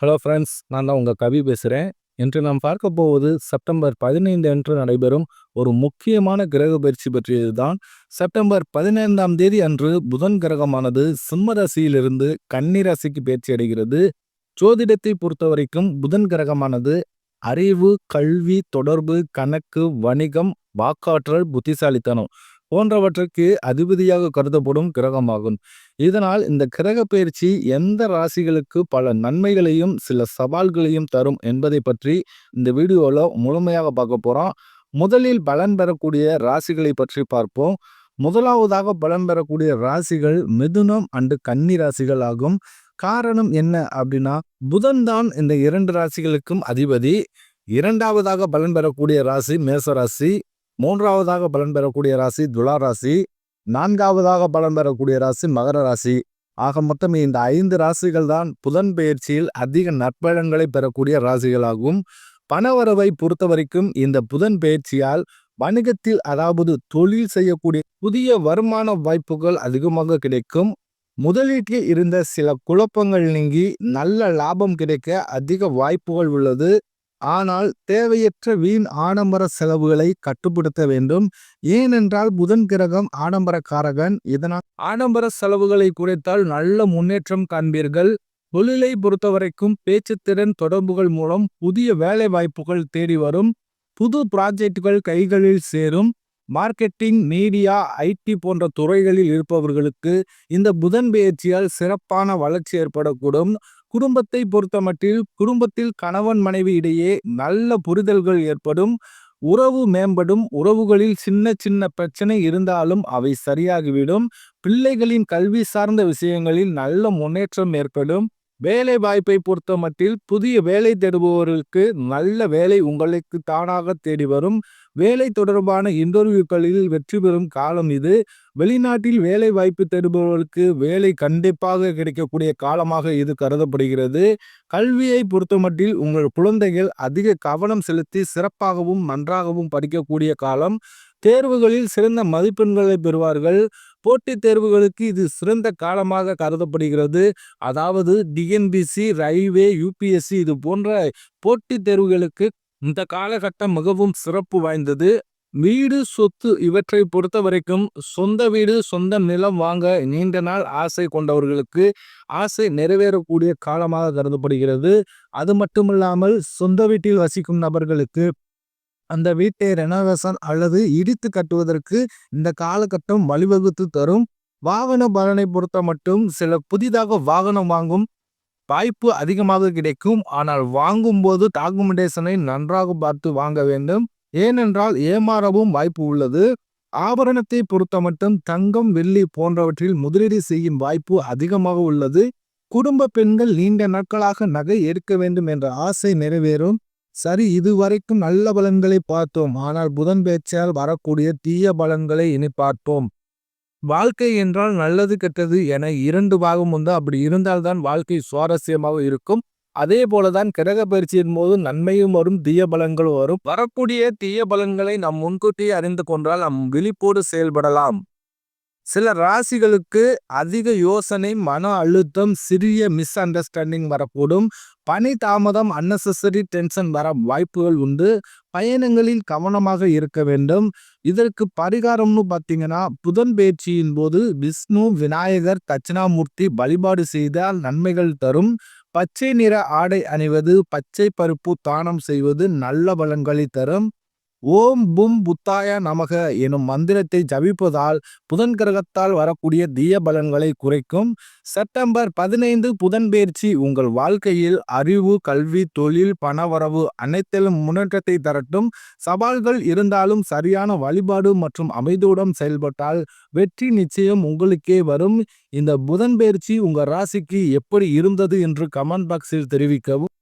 Hello friends நான் தான் உங்கள் கவி பேசுகிறேன் இன்று நாம் பார்க்க போவது செப்டம்பர் பதினைந்து அன்று நடைபெறும் ஒரு முக்கியமான கிரக பயிற்சி பற்றியது தான் செப்டம்பர் பதினைந்தாம் தேதி அன்று புதன் கிரகமானது சிம்ம ராசியிலிருந்து கன்னி ராசிக்கு பயிற்சி அடைகிறது. ஜோதிடத்தை பொறுத்த வரைக்கும் புதன் கிரகமானது அறிவு கல்வி தொடர்பு கணக்கு வணிகம் வாக்காற்றல் புத்திசாலித்தனம். போன்றவற்றுக்கு அதிபதியாக கருதப்படும் கிரகமாகும். இதனால் இந்த கிரக பயிற்சி எந்த ராசிகளுக்கு பல நன்மைகளையும் சில சவால்களையும் தரும் என்பதை பற்றி இந்த வீடியோவில் முழுமையாக பார்க்க போகிறோம் முதலில் பலன் பெறக்கூடிய ராசிகளை பற்றி பார்ப்போம். முதலாவதாக பலன் பெறக்கூடிய ராசிகள் மிதுனம் அண்டு கன்னி ராசிகள் ஆகும். காரணம் என்ன அப்படின்னா புதன் தான் இந்த இரண்டு ராசிகளுக்கும் அதிபதி. இரண்டாவதாக பலன் பெறக்கூடிய ராசி மேச ராசி. மூன்றாவதாக பலன் பெறக்கூடிய ராசி துலா ராசி நான்காவதாக பலன் பெறக்கூடிய ராசி மகர ராசி. ஆக மொத்தம் இந்த ஐந்து ராசிகள் தான் புதன் பயிற்சியில் அதிக நற்பலன்களை பெறக்கூடிய ராசிகளாகும். பணவரவை பொறுத்த வரைக்கும் இந்த புதன் பயிற்சியால் வணிகத்தில் அதாவது தொழில் செய்யக்கூடிய புதிய வருமான வாய்ப்புகள் அதிகமாக கிடைக்கும். முதலீட்டில் இருந்த சில குழப்பங்கள் நீங்கி நல்ல லாபம் கிடைக்க அதிக வாய்ப்புகள் உள்ளது. ஆனால் தேவையற்ற வீண் ஆடம்பர செலவுகளை கட்டுப்படுத்த வேண்டும். ஏனென்றால் புதன் கிரகம் ஆடம்பரக்காரகன். இதனால் ஆடம்பர செலவுகளை குறைத்தால் நல்ல முன்னேற்றம் காண்பீர்கள். தொழிலை பொறுத்தவரைக்கும் பேச்சுத்திறன் தொடர்புகள் மூலம் புதிய வேலை வாய்ப்புகள் தேடி வரும். புது ப்ராஜெக்டுகள் கைகளில் சேரும். மார்க்கெட்டிங் மீடியா ஐடி போன்ற துறைகளில் இருப்பவர்களுக்கு இந்த புதன் பயிற்சியால் சிறப்பான வளர்ச்சி ஏற்படக்கூடும். குடும்பத்தை பொறுத்தமட்டில் குடும்பத்தில் கணவன் மனைவி இடையே நல்ல புரிதல்கள் ஏற்படும் உறவு மேம்படும் உறவுகளில் சின்ன சின்ன பிரச்சனை இருந்தாலும் அவை சரியாகிவிடும். பிள்ளைகளின் கல்வி சார்ந்த விஷயங்களில் நல்ல முன்னேற்றம் ஏற்படும். வேலை வாய்ப்பை பொறுத்த மட்டில் புதிய வேலை தேடுபவர்களுக்கு நல்ல வேலை உங்களுக்கு தானாக தேடி வரும். வேலை தொடர்பான இன்டர்வியூக்களில் வெற்றி பெறும் காலம் இது. வெளிநாட்டில் வேலை வாய்ப்பு தேடுபவர்களுக்கு வேலை கண்டிப்பாக கிடைக்கக்கூடிய காலமாக இது கருதப்படுகிறது. கல்வியை பொறுத்தமட்டில் உங்கள் குழந்தைகள் அதிக கவனம் செலுத்தி சிறப்பாகவும் நன்றாகவும் படிக்கக்கூடிய காலம். தேர்வுகளில் சிறந்த மதிப்பெண்களை பெறுவார்கள். போட்டித் தேர்வுகளுக்கு இது சிறந்த காலமாக கருதப்படுகிறது. அதாவது டிஎன்பிசி ரயில்வே யூபிஎஸ்சி இது போன்ற போட்டித் தேர்வுகளுக்கு இந்த காலகட்டம் மிகவும் சிறப்பு வாய்ந்தது. வீடு சொத்து இவற்றை பொறுத்த வரைக்கும் சொந்த வீடு சொந்த நிலம் வாங்க நீண்ட நாள் ஆசை கொண்டவர்களுக்கு ஆசை நிறைவேறக்கூடிய காலமாக கருதப்படுகிறது. அது மட்டுமில்லாமல் சொந்த வீட்டில் வசிக்கும் நபர்களுக்கு அந்த வீட்டை ரெனோவேஷன் அல்லது இடித்து கட்டுவதற்கு இந்த காலகட்டம் வழிவகுத்து தரும். வாகன பலனை பொறுத்த மட்டும் சில புதிதாக வாகனம் வாங்கும் வாய்ப்பு அதிகமாக கிடைக்கும். ஆனால் வாங்கும் போது டாக்குமெண்டேஷனை நன்றாக பார்த்து வாங்க வேண்டும். ஏனென்றால் ஏமாறவும் வாய்ப்பு உள்ளது. ஆபரணத்தை பொறுத்த மட்டும் தங்கம் வெள்ளி போன்றவற்றில் முதலீடு செய்யும் வாய்ப்பு அதிகமாக உள்ளது. குடும்ப பெண்கள் நீண்ட நாட்களாக நகை எடுக்க வேண்டும் என்ற ஆசை நிறைவேறும். சரி இதுவரைக்கும் நல்ல பலன்களை பார்த்தோம். ஆனால் புதன் பேச்சால் வரக்கூடிய தீய பலன்களை இனி பார்ப்போம். வாழ்க்கை என்றால் நல்லது கெட்டது என இரண்டு பாகம் உண்டு. அப்படி இருந்தால்தான் வாழ்க்கை சுவாரஸ்யமாக இருக்கும். அதே போலதான் கிரக பயிற்சியின் போது நன்மையும் வரும் தீய பலன்களும் வரும். வரக்கூடிய தீய பலன்களை நாம் முன்கூட்டியே அறிந்து கொண்டால் நம் விழிப்போடு செயல்படலாம். சில ராசிகளுக்கு அதிக யோசனை மன அழுத்தம் சிறிய மிஸ் அண்டர்ஸ்டாண்டிங் வரக்கூடும். பணி தாமதம் அன்னெசரி டென்ஷன் வர வாய்ப்புகள் உண்டு. பயணங்களில் கவனமாக இருக்க வேண்டும். இதற்கு பரிகாரம்னு பார்த்தீங்கன்னா புதன் பயிற்சியின் போது விஷ்ணு விநாயகர் தட்சிணாமூர்த்தி வழிபாடு செய்தால் நன்மைகள் தரும். பச்சை நிற ஆடை அணிவது பச்சை பருப்பு தானம் செய்வது நல்ல பலன்களை தரும். ஓம் பும் புத்தாய நமக எனும் மந்திரத்தை ஜபிப்பதால் புதன் கிரகத்தால் வரக்கூடிய தீய பலன்களை குறைக்கும். செப்டம்பர் பதினைந்து புதன் பயிற்சி உங்கள் வாழ்க்கையில் அறிவு கல்வி தொழில் பணவரவு அனைத்திலும் முன்னேற்றத்தை தரட்டும். சவால்கள் இருந்தாலும் சரியான வழிபாடு மற்றும் அமைதியுடன் செயல்பட்டால் வெற்றி நிச்சயம் உங்களுக்கே வரும். இந்த புதன் பயிற்சி உங்கள் ராசிக்கு எப்படி இருந்தது என்று கமெண்ட் பாக்ஸில் தெரிவிக்கவும்.